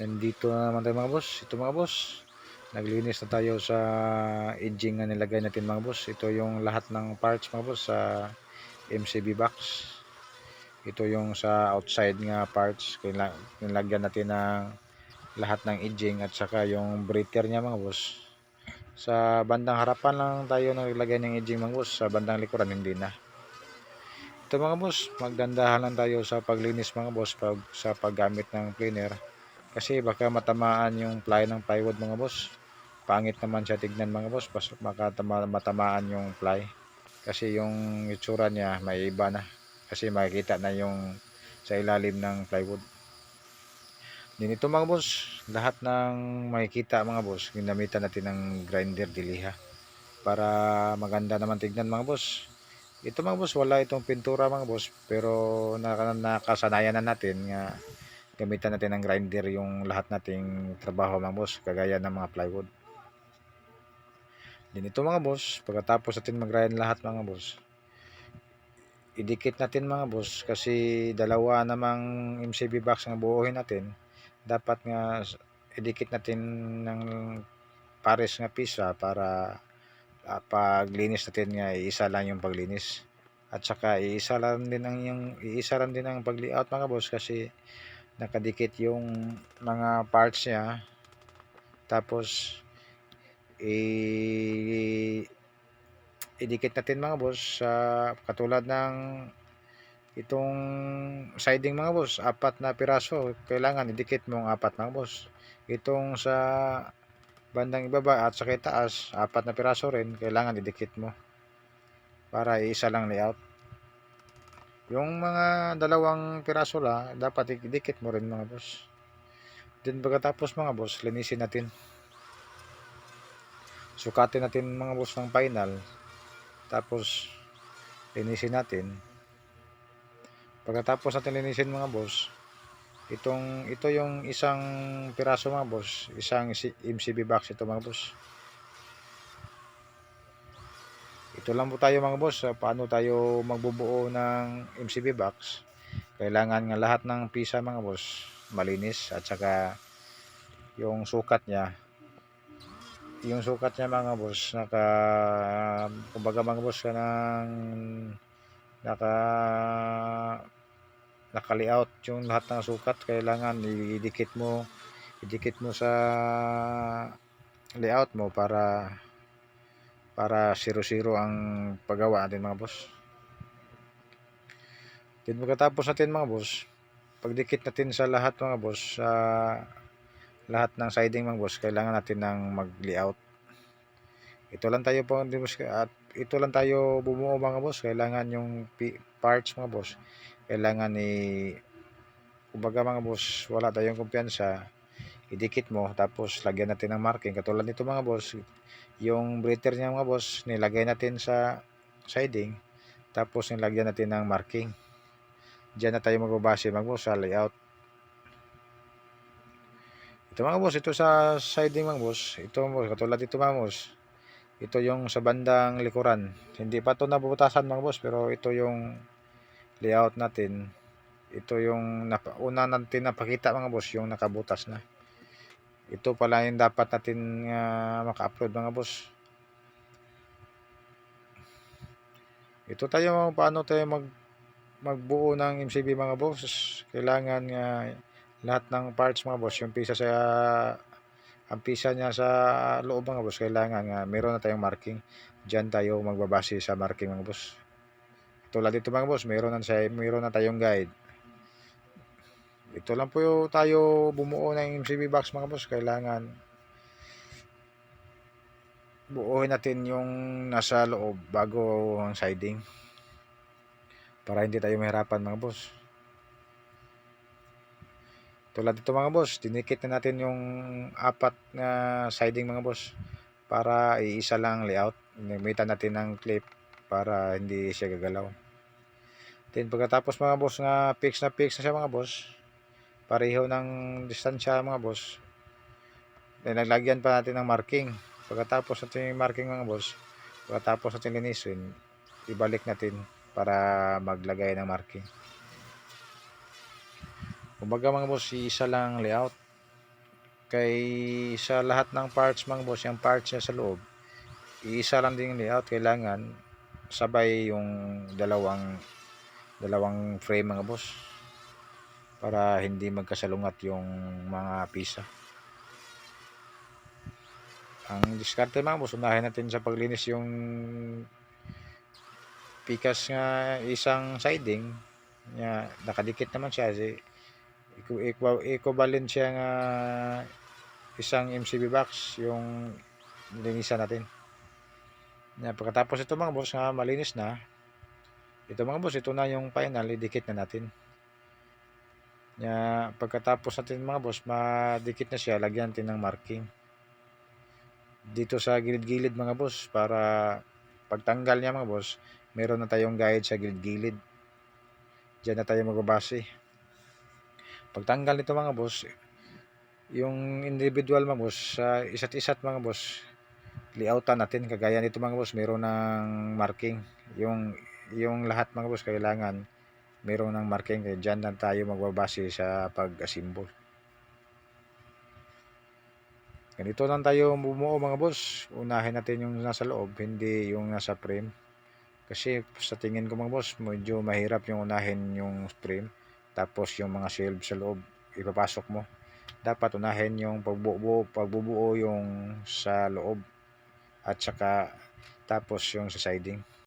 Nandito na naman tayo mga boss. Ito mga boss. Naglinis na tayo sa edging na nilagay natin mga boss. Ito yung lahat ng parts mga boss sa MCB box. Ito yung sa outside nga parts. Nilagyan natin ng lahat ng edging at saka yung breather niya mga boss. Sa bandang harapan lang tayo naglagay ng edging mga boss. Sa bandang likuran hindi na. Ito mga boss, magdandahan lang tayo sa paglinis mga boss pag, sa paggamit ng cleaner. Kasi baka matamaan yung ply ng plywood mga boss. Pangit naman siya tignan mga boss. Pas, baka tama, matamaan yung ply. Kasi yung itsura niya may iba na. Kasi makikita na yung sa ilalim ng plywood. Din ito mga boss, lahat ng makikita mga boss, ginamitan natin ng grinder diliha. Para maganda naman tignan mga boss. Ito mga boss, wala itong pintura mga boss. Pero naka- nakasanayan na natin nga gamitan natin ng grinder yung lahat nating trabaho mga boss kagaya ng mga plywood. Din ito mga boss pagkatapos natin mag-grind lahat mga boss idikit natin mga boss kasi dalawa namang MCB box ang buuhin natin. Dapat nga idikit natin ng pares nga pisa para ah, paglinis natin nga iisa lang yung paglinis. At saka iisa lang din ang yung iisa lang din ang pag-layout mga boss kasi nakadikit yung mga parts niya. Tapos i idikit natin mga boss sa katulad ng itong siding mga boss apat na piraso. Kailangan idikit mo ang apat mga boss. Itong sa bandang ibaba at sa itaas apat na piraso rin kailangan idikit mo para isa lang layout yung mga dalawang piraso la, dapat idikit mo rin mga boss. Then pagkatapos mga boss, linisin natin. Sukatin natin mga boss ng final. Tapos, linisin natin. Pagkatapos natin linisin mga boss, itong, ito yung isang piraso mga boss, isang MCB box ito mga boss. Ito lang po tayo mga boss, sa paano tayo magbubuo ng MCB box. Kailangan nga lahat ng pisa mga boss malinis. At saka yung sukat niya. Yung sukat niya mga boss naka kumbaga mga boss ka ng naka naka layout yung lahat ng sukat. Kailangan idikit mo idikit mo sa layout mo para para 0-0 ang paggawa natin mga boss. Then pagkatapos natin mga boss, pagdikit natin sa lahat mga boss, sa lahat ng siding mga boss, kailangan natin ng mag-layout. Ito lang tayo po at ito lang tayo bumuo mga boss, kailangan yung parts mga boss, kailangan ni kumbaga mga boss, wala tayong kumpiyansa, idikit mo tapos lagyan natin ng marking. Katulad nito mga boss yung breather niya mga boss nilagay natin sa siding tapos nilagyan natin ng marking. Diyan na tayo magbabase mga boss sa layout. Ito mga boss ito sa siding mga boss. Ito mga katulad ito mga boss ito yung sa bandang likuran. Hindi pa ito nabubutasan mga boss pero ito yung layout natin. Ito yung una natin napakita mga boss yung nakabutas na ito pala yung dapat natin uh, maka-upload mga boss. Ito tayo paano tayo mag magbuo ng MCB mga boss? Kailangan nga uh, lahat ng parts mga boss yung pisa sa ang pisa niya sa loob mga boss kailangan nga uh, meron na tayong marking. Diyan tayo magbabase sa marking mga boss. Tulad dito mga boss meron na, meron na tayong guide ito lang po tayo bumuo ng MCB box mga boss. Kailangan buuhin natin yung nasa loob bago ang siding. Para hindi tayo mahirapan mga boss. Tulad dito mga boss dinikit na natin yung apat na siding mga boss para iisa lang layout. Nagmitan natin ng clip para hindi siya gagalaw. Then pagkatapos mga boss nga fix na fix na siya mga boss pareho ng distansya mga boss. Then naglagyan pa natin ng marking. Pagkatapos natin yung marking mga boss pagkatapos natin linisin ibalik natin para maglagay ng marking. Kumbaga mga boss isa lang layout. Kay sa lahat ng parts mga boss yung parts niya sa loob iisa lang din layout. Kailangan sabay yung dalawang dalawang frame mga boss para hindi magkasalungat yung mga pisa. Ang diskarte mga boss unahin natin sa paglinis yung pikas nga isang siding. Nya nakadikit naman siya. Si equ- equ- equivalent siya nga isang MCB box yung linisan natin. Nya pagkatapos ito mga boss nga malinis na. Ito mga boss ito na yung final. Idikit na natin nya pagkatapos natin mga boss madikit na siya lagyan natin ng marking dito sa gilid-gilid mga boss para pagtanggal niya mga boss meron na tayong guide sa gilid-gilid Diyan na tayo magbabase. Pagtanggal nito mga boss, yung individual mga boss, sa isa't isa't mga boss, layoutan natin. Kagaya nito mga boss, meron ng marking. Yung, yung lahat mga boss, kailangan meron ng marking. Kaya dyan na tayo magbabase sa pag-assemble. Ganito lang tayo bumuo mga boss. Unahin natin yung nasa loob, hindi yung nasa frame. Kasi sa tingin ko mga boss, medyo mahirap yung unahin yung frame. Tapos yung mga shelf sa loob, ipapasok mo. Dapat unahin yung pagbubuo, pagbubuo yung sa loob. At saka tapos yung sa siding.